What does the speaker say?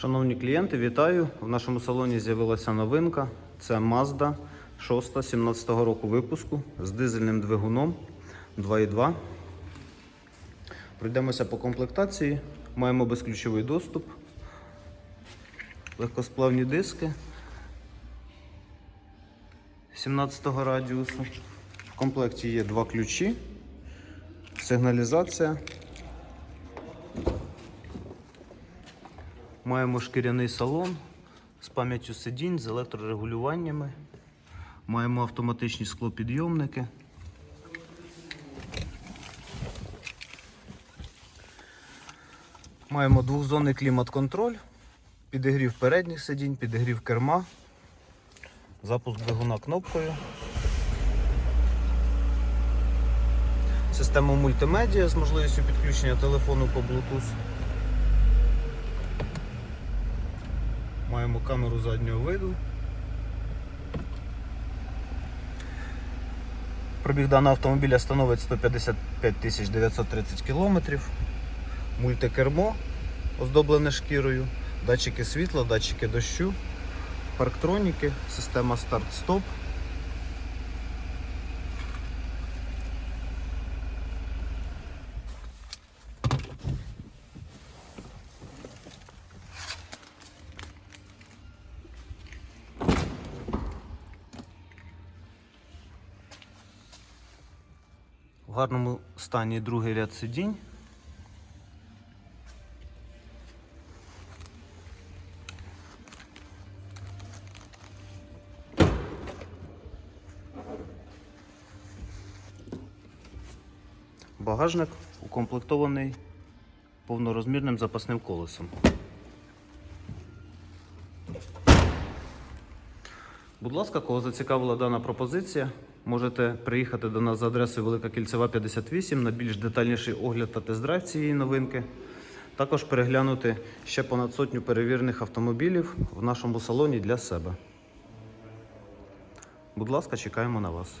Шановні клієнти, вітаю! В нашому салоні з'явилася новинка. Це Mazda 6 17 року випуску з дизельним двигуном 2.2. Пройдемося по комплектації. Маємо безключовий доступ, легкосплавні диски 17 радіусу. В комплекті є два ключі, сигналізація. Маємо шкіряний салон з пам'яттю сидінь, з електрорегулюваннями. Маємо автоматичні склопідйомники. Маємо двохзонний клімат-контроль, підігрів передніх сидінь, підігрів керма, запуск двигуна кнопкою. Система мультимедіа з можливістю підключення телефону по Bluetooth. Маємо камеру заднього виду. Пробіг даного автомобіля становить 155 930 км. Мультикермо оздоблене шкірою, датчики світла, датчики дощу, парктроніки, система старт-стоп. В гарному стані другий ряд сидінь. Багажник укомплектований повнорозмірним запасним колесом. Будь ласка, кого зацікавила дана пропозиція, можете приїхати до нас за адресою Велика Кільцева 58 на більш детальніший огляд та тест-драйв цієї новинки. Також переглянути ще понад сотню перевірених автомобілів в нашому салоні для себе. Будь ласка, чекаємо на вас.